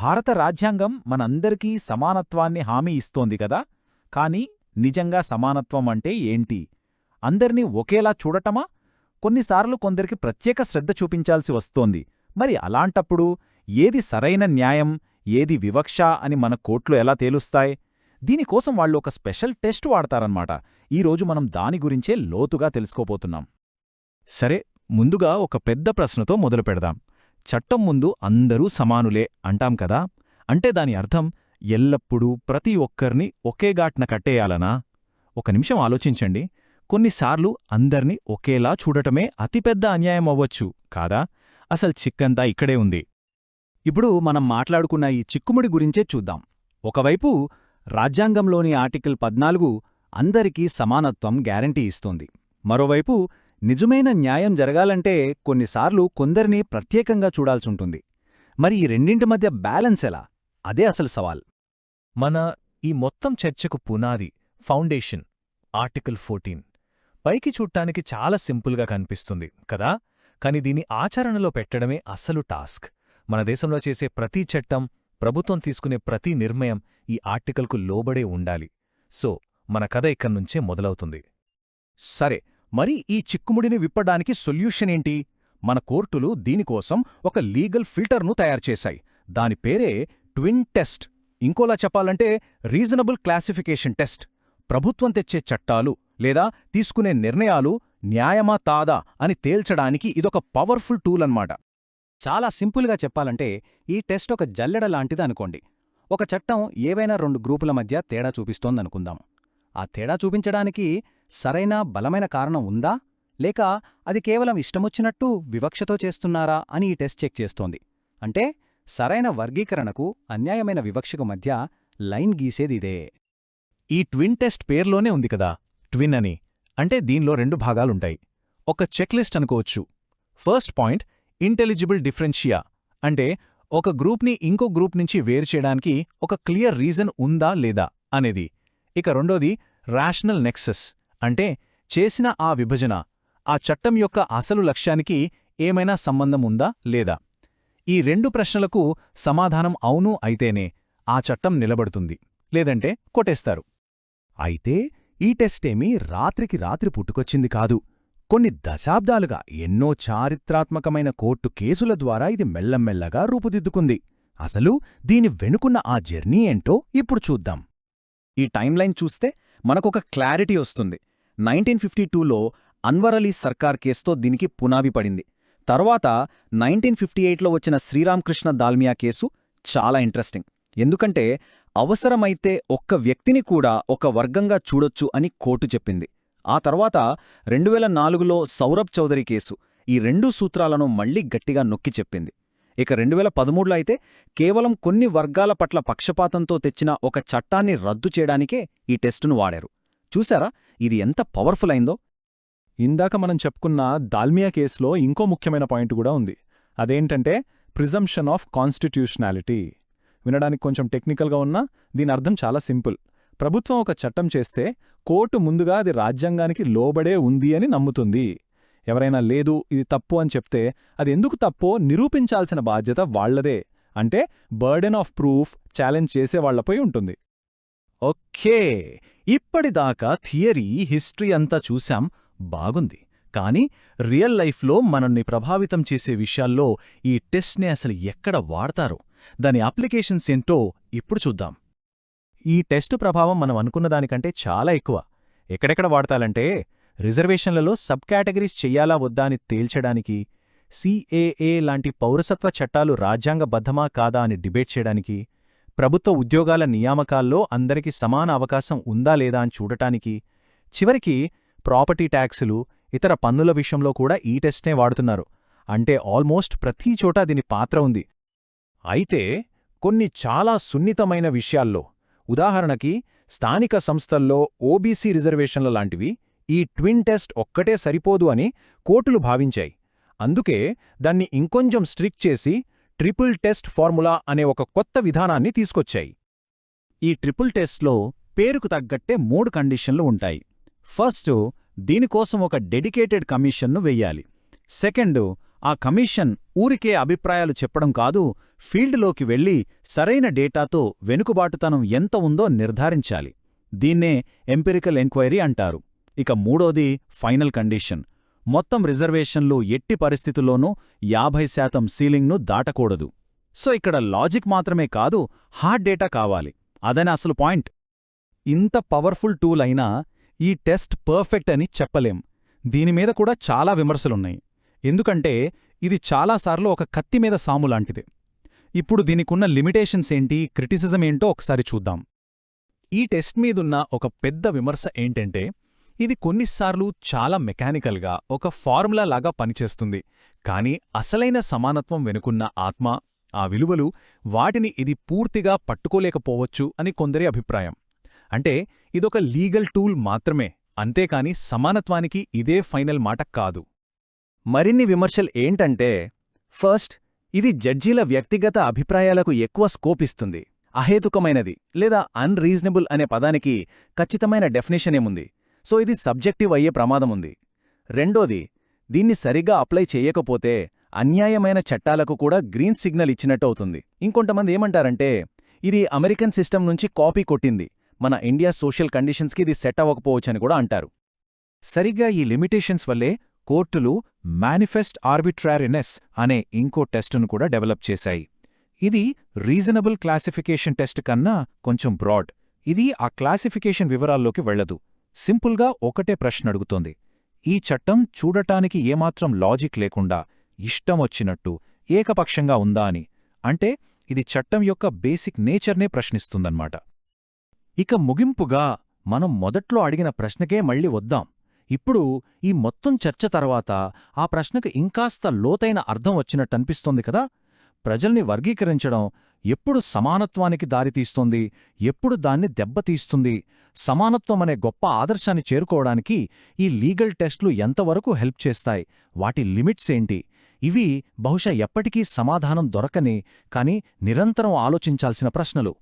భారత రాజ్యాంగం మనందరికీ సమానత్వాన్ని హామీ ఇస్తోంది కదా? కాని నిజంగా సమానత్వం అంటే ఏంటి? అందర్నీ ఒకేలా చూడటమా? కొన్నిసార్లు కొందరికి ప్రత్యేక శ్రద్ధ చూపించాల్సి వస్తోంది. మరి అలాంటప్పుడు ఏది సరైన న్యాయం ఏది వివక్ష అని మన కోట్లు ఎలా తేలుస్తాయి? దీనికోసం వాళ్ళు ఒక స్పెషల్ టెస్ట్ వాడతారన్నమాట. ఈరోజు మనం దాని గురించే లోతుగా తెలుసుకోపోతున్నాం సరే ముందుగా ఒక పెద్ద ప్రశ్నతో మొదలు పెడదాం. చట్టం ముందు అందరూ సమానులే అంటాం కదా? అంటే దాని అర్థం ఎల్లప్పుడూ ప్రతి ఒక్కర్ని ఒకే ఘాట్న కట్టేయాలనా? ఒక నిమిషం ఆలోచించండి. కొన్నిసార్లు అందర్నీ ఒకేలా చూడటమే అతిపెద్ద అన్యాయం అవ్వచ్చు కాదా? అసలు చిక్కంతా ఇక్కడే ఉంది. ఇప్పుడు మనం మాట్లాడుకున్న ఈ చిక్కుముడి గురించే చూద్దాం. ఒకవైపు రాజ్యాంగంలోని ఆర్టికల్ పద్నాలుగు అందరికీ సమానత్వం గ్యారంటీ ఇస్తోంది. మరోవైపు నిజమైన న్యాయం జరగాలంటే కొన్నిసార్లు కొందరిని ప్రత్యేకంగా చూడాల్సుంటుంది. మరి ఈ రెండింటి మధ్య బ్యాలెన్స్ ఎలా? అదే అసలు సవాల్. మన ఈ మొత్తం చర్చకు పునాది ఫౌండేషన్ ఆర్టికల్ ఫోర్టీన్. పైకి చూడ్డానికి చాలా సింపుల్గా కనిపిస్తుంది కదా? కాని దీని ఆచరణలో పెట్టడమే అసలు టాస్క్. మన దేశంలో చేసే ప్రతి చట్టం ప్రభుత్వం తీసుకునే ప్రతి నిర్ణయం ఈ ఆర్టికల్కు లోబడే ఉండాలి. సో మన కథ ఇక్కడ్నుంచే మొదలవుతుంది. సరే మరి ఈ చిక్కుముడిని విప్పడానికి సొల్యూషన్ ఏంటి? మన కోర్టులు దీనికోసం ఒక లీగల్ ఫిల్టర్ను తయారుచేశాయి దాని పేరే ట్విన్ టెస్ట్. ఇంకోలా చెప్పాలంటే రీజనబుల్ క్లాసిఫికేషన్ టెస్ట్. ప్రభుత్వం తెచ్చే చట్టాలు లేదా తీసుకునే నిర్ణయాలు న్యాయమా తాదా అని తేల్చడానికి ఇదొక పవర్ఫుల్ టూల్ అన్నమాట. చాలా సింపుల్గా చెప్పాలంటే ఈ టెస్ట్ ఒక జల్లెడ లాంటిది అనుకోండి. ఒక చట్టం ఏవైనా రెండు గ్రూపుల మధ్య తేడా చూపిస్తోందనుకుందాం. ఆ తేడా చూపించడానికి సరైన బలమైన కారణం ఉందా? లేక అది కేవలం ఇష్టమొచ్చినట్టు వివక్షతో చేస్తున్నారా అని ఈ టెస్ట్ చెక్ చేస్తోంది. అంటే సరైన వర్గీకరణకు అన్యాయమైన వివక్షకు మధ్య లైన్ గీసేదిదే ఈ ట్విన్ టెస్ట్ పేర్లోనే ఉంది కదా ట్విన్ అని. అంటే దీనిలో రెండు భాగాలుంటాయి. ఒక చెక్లిస్ట్ అనుకోవచ్చు. First point intelligible differentia. అంటే ఒక గ్రూప్ని ఇంకో గ్రూప్ నుంచి వేరు చేయడానికి ఒక క్లియర్ రీజన్ ఉందా లేదా అనేది. ఇక రెండోది రేషనల్ నెక్సెస్ అంటే చేసిన ఆ విభజన ఆ చట్టం యొక్క అసలు లక్ష్యానికి ఏమైనా సంబంధం ఉందా లేదా? ఈ రెండు ప్రశ్నలకు సమాధానం అవును అయితేనే ఆ చట్టం నిలబడుతుంది లేదంటే కొట్టేస్తారు. అయితే ఈ టెస్టేమీ రాత్రికి రాత్రి పుట్టుకొచ్చింది కాదు. కొన్ని దశాబ్దాలుగా ఎన్నో చారిత్రాత్మకమైన కోర్టు కేసుల ద్వారా ఇది మెల్లమెల్లగా రూపుదిద్దుకుంది. అసలు దీని వెనుకున్న ఆ జర్నీ ఏంటో ఇప్పుడు చూద్దాం. ఈ టైంలైన్ చూస్తే మనకొక క్లారిటీ వస్తుంది. నైన్టీన్ ఫిఫ్టీ టూలో అన్వర్ అలీ సర్కార్ కేసుతో దీనికి పునావి పడింది. తర్వాత నైన్టీన్ ఫిఫ్టీ ఎయిట్లో వచ్చిన శ్రీరామకృష్ణ దాల్మియా కేసు చాలా ఇంట్రెస్టింగ్. ఎందుకంటే అవసరమైతే ఒక్క వ్యక్తిని కూడా ఒక వర్గంగా చూడొచ్చు అని కోర్టు చెప్పింది. ఆ తర్వాత రెండువేల నాలుగులో సౌరభ్ చౌదరి కేసు ఈ రెండు సూత్రాలను మళ్ళీ గట్టిగా నొక్కి చెప్పింది. ఇక రెండువేల పదమూడులో అయితే కేవలం కొన్ని వర్గాల పట్ల పక్షపాతంతో తెచ్చిన ఒక చట్టాన్ని రద్దు చేయడానికే ఈ టెస్టును వాడారు. చూశారా? ఇది ఎంత పవర్ఫుల్ అయిందో! ఇందాక మనం చెప్పుకున్న దాల్మియా కేసులో ఇంకో ముఖ్యమైన పాయింట్ కూడా ఉంది. అదేంటంటే ప్రిజంప్షన్ ఆఫ్ కాన్స్టిట్యూషనాలిటీ. వినడానికి కొంచెం టెక్నికల్గా ఉన్నా దీని అర్థం చాలా సింపుల్. ప్రభుత్వం ఒక చట్టం చేస్తే కోర్టు ముందుగా అది రాజ్యాంగానికి లోబడే ఉంది అని నమ్ముతుంది. ఎవరైనా లేదు ఇది తప్పు అని చెప్తే అది ఎందుకు తప్పో నిరూపించాల్సిన బాధ్యత వాళ్ళదే అంటే బర్డెన్ ఆఫ్ ప్రూఫ్ ఛాలెంజ్ చేసేవాళ్ళపై ఉంటుంది. ఓకే ఇప్పటిదాకా థియరీ హిస్టరీ అంతా చూశాం. బాగుంది. కానీ రియల్ లైఫ్లో మనల్ని ప్రభావితం చేసే విషయాల్లో ఈ టెస్ట్ని అసలు ఎక్కడ వాడతారో? దాని అప్లికేషన్స్ ఏంటో ఇప్పుడు చూద్దాం. ఈ టెస్టు ప్రభావం మనం అనుకున్న దానికంటే చాలా ఎక్కువ. ఎక్కడెక్కడ వాడతాలంటే రిజర్వేషన్లలో సబ్ కేటగిరీస్ చెయ్యాలా వద్దా అని తేల్చడానికి సిఏఏ లాంటి పౌరసత్వ చట్టాలు రాజ్యాంగబద్ధమా కాదా అని డిబేట్ చేయడానికి ప్రభుత్వ ఉద్యోగాల నియామకాల్లో అందరికీ సమాన అవకాశం ఉందా లేదా అని చూడటానికి చివరికి ప్రాపర్టీ ట్యాక్సులు ఇతర పన్నుల విషయంలో కూడా ఈ టెస్ట్నే వాడుతున్నారు. అంటే ఆల్మోస్ట్ ప్రతిచోటా దీని పాత్ర ఉంది. అయితే కొన్ని చాలా సున్నితమైన విషయాల్లో ఉదాహరణకి స్థానిక సంస్థల్లో ఓబీసీ రిజర్వేషన్ల లాంటివి ఈ ట్విన్ టెస్ట్ ఒక్కటే సరిపోదు అని కోర్టులు భావించాయి. అందుకే దాన్ని ఇంకొంచెం స్ట్రిక్ చేసి ట్రిపుల్ టెస్ట్ ఫార్ములా అనే ఒక కొత్త విధానాన్ని తీసుకొచ్చాయి. ఈ ట్రిపుల్ టెస్ట్లో పేరుకు తగ్గట్టే మూడు కండిషన్లు ఉంటాయి. ఫస్ట్ దీనికోసం ఒక డెడికేటెడ్ కమిషన్ను వెయ్యాలి. సెకండ్ ఆ కమిషన్ ఊరికే అభిప్రాయాలు చెప్పడం కాదు ఫీల్డ్లోకి వెళ్ళి సరైన డేటాతో వెనుకబాటుతనం ఎంత ఉందో నిర్ధారించాలి. దీన్నే ఎంపిరికల్ ఎంక్వైరీ అంటారు. ఇక మూడోది ఫైనల్ కండిషన్. మొత్తం రిజర్వేషన్లు ఎట్టి పరిస్థితుల్లోనూ యాభై శాతం సీలింగ్ను దాటకూడదు. సో ఇక్కడ లాజిక్ మాత్రమే కాదు హార్డ్ డేటా కావాలి. అదని అసలు పాయింట్. ఇంత పవర్ఫుల్ టూల్ అయినా ఈ టెస్ట్ పర్ఫెక్ట్ అని చెప్పలేం. దీనిమీద కూడా చాలా విమర్శలున్నాయి. ఎందుకంటే ఇది చాలాసార్లు ఒక కత్తిమీద సాములాంటిది ఇప్పుడు దీనికున్న లిమిటేషన్స్ ఏంటి క్రిటిసిజం ఏంటో ఒకసారి చూద్దాం. ఈ టెస్ట్ మీదున్న ఒక పెద్ద విమర్శ ఏంటంటే ఇది కొన్నిసార్లు చాలా మెకానికల్గా ఒక ఫార్ములా లాగా పనిచేస్తుంది. కానీ అసలైన సమానత్వం వెనుకున్న ఆత్మ ఆ విలువలు వాటిని ఇది పూర్తిగా పట్టుకోలేకపోవచ్చు అని కొందరి అభిప్రాయం. అంటే ఇదొక లీగల్ టూల్ మాత్రమే అంతేకాని సమానత్వానికి ఇదే ఫైనల్ మాట కాదు. మరిన్ని విమర్శలు ఏంటంటే ఫస్ట్ ఇది జడ్జీల వ్యక్తిగత అభిప్రాయాలకు ఎక్కువ స్కోప్ ఇస్తుంది అహేతుకమైనది లేదా అన్రీజనబుల్ అనే పదానికి ఖచ్చితమైన డెఫినేషనేముంది సో ఇది సబ్జెక్టివ్ అయ్యే ప్రమాదముంది రెండోది దీన్ని సరిగ్గా అప్లై చేయకపోతే అన్యాయమైన చట్టాలకు కూడా గ్రీన్ సిగ్నల్ ఇచ్చినట్టు అవుతుంది. ఇంకొంతమంది ఏమంటారంటే ఇది అమెరికన్ సిస్టమ్ నుంచి కాపీ కొట్టింది. మన ఇండియా సోషల్ కండిషన్స్కి ఇది సెట్ అవ్వకపోవచ్చని కూడా అంటారు. సరిగ్గా ఈ లిమిటేషన్స్ వల్లే కోర్టులు మేనిఫెస్ట్ ఆర్బిట్రారినెస్ అనే ఇంకో టెస్టును కూడా డెవలప్ చేశాయి. ఇది రీజనబుల్ క్లాసిఫికేషన్ టెస్ట్ కన్నా కొంచెం బ్రాడ్. ఇది ఆ క్లాసిఫికేషన్ వివరాల్లోకి వెళ్ళదు సింపుల్గా ఒకటే ప్రశ్న అడుగుతోంది ఈ చట్టం చూడటానికి ఏమాత్రం లాజిక్ లేకుండా ఇష్టమొచ్చినట్టు ఏకపక్షంగా ఉందా అని అంటే ఇది చట్టం యొక్క బేసిక్ నేచర్నే ప్రశ్నిస్తుందన్నమాట ఇక ముగింపుగా మనం మొదట్లో అడిగిన ప్రశ్నకే మళ్ళీ వద్దాం. ఇప్పుడు ఈ మొత్తం చర్చ తర్వాత ఆ ప్రశ్నకు ఇంకాస్త లోతైన అర్థం వచ్చినట్టనిపిస్తోంది కదా? ప్రజల్ని వర్గీకరించడం ఎప్పుడు సమానత్వానికి దారితీస్తోంది ఎప్పుడు దాన్ని దెబ్బతీస్తుంది సమానత్వం అనే గొప్ప ఆదర్శాన్ని చేరుకోవడానికి ఈ లీగల్ టెస్ట్లు ఎంతవరకు హెల్ప్ చేస్తాయి వాటి లిమిట్స్ ఏంటి? ఇవి బహుశా ఎప్పటికీ సమాధానం దొరకని కానీ నిరంతరం ఆలోచించాల్సిన ప్రశ్నలు.